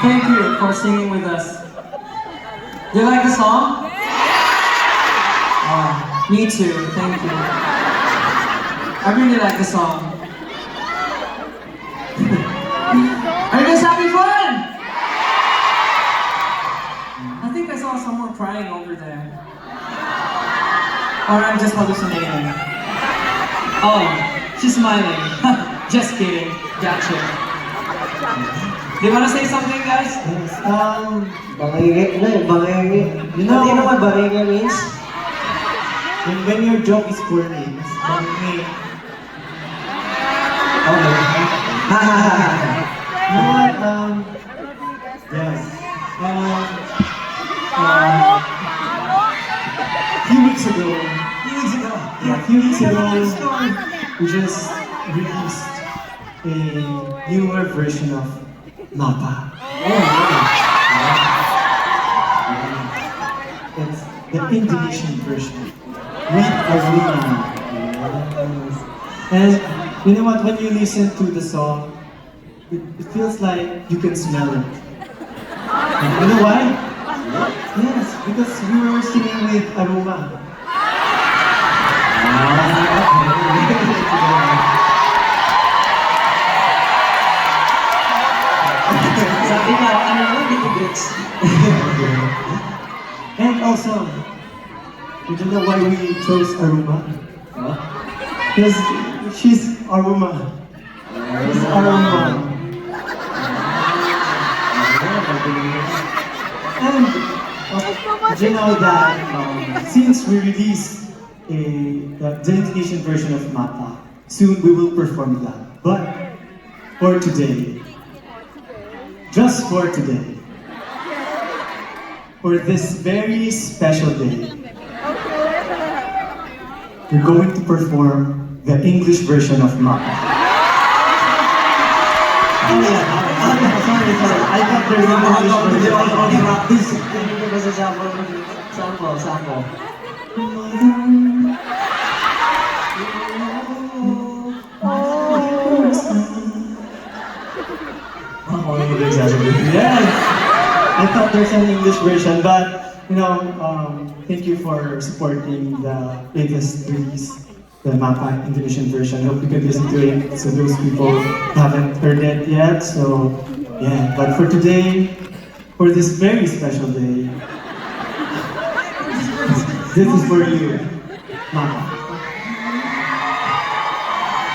Thank you for singing with us. You like the song? Oh, me too. Thank you. I really like the song. Are you guys having fun? I think I saw someone crying over there. Or I'm just hallucinating. Oh, she's smiling. just kidding. Gotcha. Do you want to say something, guys? Yes, um, bangenge, no, bangenge. You know, you know what bangenge means? When, when your joke is poor names, bangenge. Okay. you know what, um, yes. Um, uh, few weeks ago, Few weeks ago. yeah, a few weeks Tell me the ago, we just released a newer version of Mapa. Oh, it's the Indonesian version Aruna. Yes. And you know what? When you listen to the song, it, it feels like you can smell it. And you know why? Yes, because we were singing with Aruma. Naman. And also, you don't know why we chose Aruma? Because she's Aruma. She's Aruma. And uh, do you know that um, since we released a, the Indonesian version of Mata, soon we will perform that. But for today, just for today, for this very special day, we're going to perform the English version of Mata. Oh, yeah. sorry, sorry. I thought there's an English version. practice. Hindi ko ba sa sample? Sample, sample. Oh, English Yes! I thought there's an English version, but you know, um, thank you for supporting the latest release, the Mapa Indonesian version. I Hope you can listen to it. So those people haven't heard it yet. So yeah, but for today, for this very special day, this is for you, Mapa.